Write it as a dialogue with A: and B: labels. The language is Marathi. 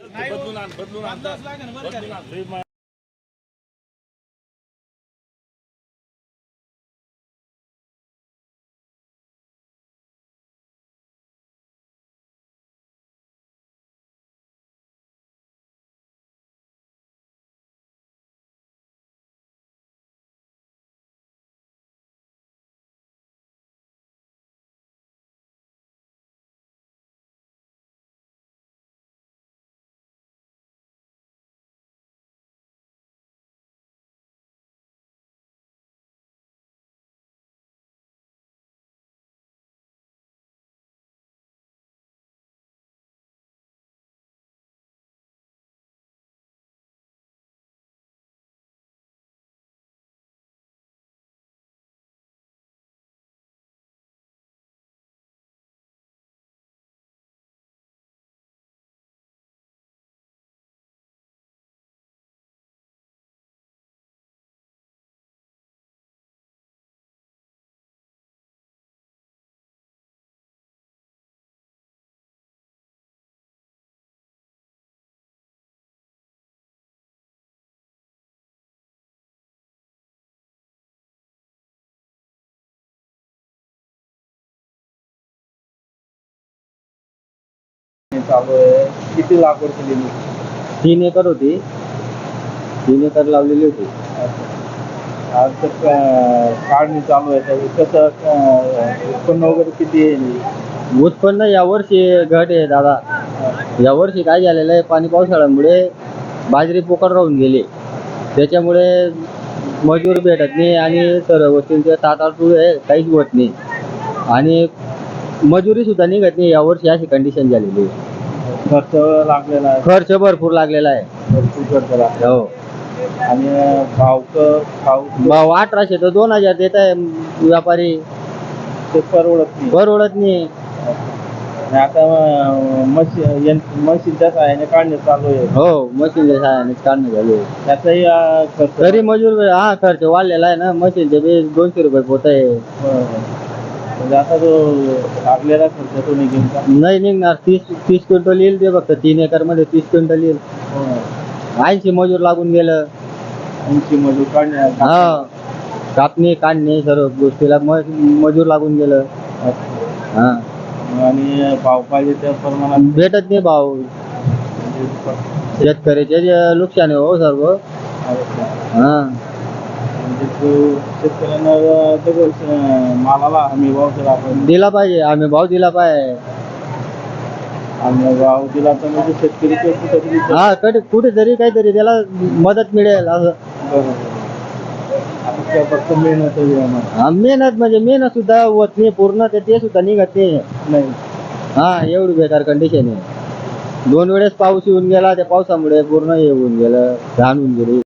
A: बदलून आण बदलून आण
B: चालू आहे किती लागवड केलेली
C: तीन एकर होती. तीन एकर लावलेली होती.
B: आज तर का- काढणी चालू आहे. कसं अं, उत्पन्न वगैरे किती येईल
C: उत्पन्न यावर्षी घट आहे दादा. यावर्षी काय झालेलं आहे पाणी पावसाळ्यामुळे बाजरी पोकळ राहून गेली. त्याच्यामुळे मजूर भेटत नाही आणि सर्व गोष्टींचे सात आठ रुपये काहीच होत नाही. आणि मजुरी सुद्धा निघत नाही यावर्षी अशी कंडिशन झालेली आहे.
B: खर्च लागलेला आहे.
C: खर्च भरपूर लागलेला आहे.
B: भरपूर खर्च लागला
C: हो.
B: आणि भाव क- भाव
C: भाव अठराशे तर दोन हजार देत आहे व्यापारी.
B: ते परवडत नाही.
C: परवडत नाही.
B: आणि आता मशीन मशीनच्या सहाय्याने काढणे चालू आहे.
C: हो मशीनच्या सहाय्याने काढणं झाले
B: त्याचाही अं, खर्च
C: तरी मजूर हा खर्च वाढलेला आहे ना. मशीनचे बी दोनशे रुपये पोत आहे.
B: बरोबर. म्हणजे आता जो लागलेला खर्च तो निघेल का?
C: नाही निघणार. तीस तीस क्विंटल येईल ते फक्त. तीन एकरमध्ये तीस क्विंटल येईल. ऐंशी मजूर लागून गेलं.
B: ऐंशी मजूर काढणे
C: हा. कापणी काढणे सर्व गोष्टीला म- मजूर लागून गेलं. हा.
B: आणि भाव पाहिजे त्या प्रमाणात?
C: भेटत नाही भाव.
B: म्हणजे
C: शेतकऱ्याचे जे नुकसान आहे हो सर्व. हा.
B: शेतकऱ्यांना दगड मालाला हमी भाव दिला आपण
C: दिला पाहिजे आम्ही भाव दिला पाहिजे.
B: आणि भाव दिला तर म्हणजे शेतकरी तो कुठेतरी
C: हा कधी कुठेतरी काहीतरी त्याला मदत मिळेल असं.
B: बरोबर. आता त्या फक्त मेहनत.
C: हा, मेहनत म्हणजे मेहनत सुद्धा होत नाही पूर्ण ते ते सुद्धा निघत नाही.
B: नाही.
C: हा एवढी बेकार कंडिशन आहे. दोन वेळेस पाऊस येऊन गेला त्या पावसामुळे पूर्ण हे होऊन गेलं घाण होऊन गेली.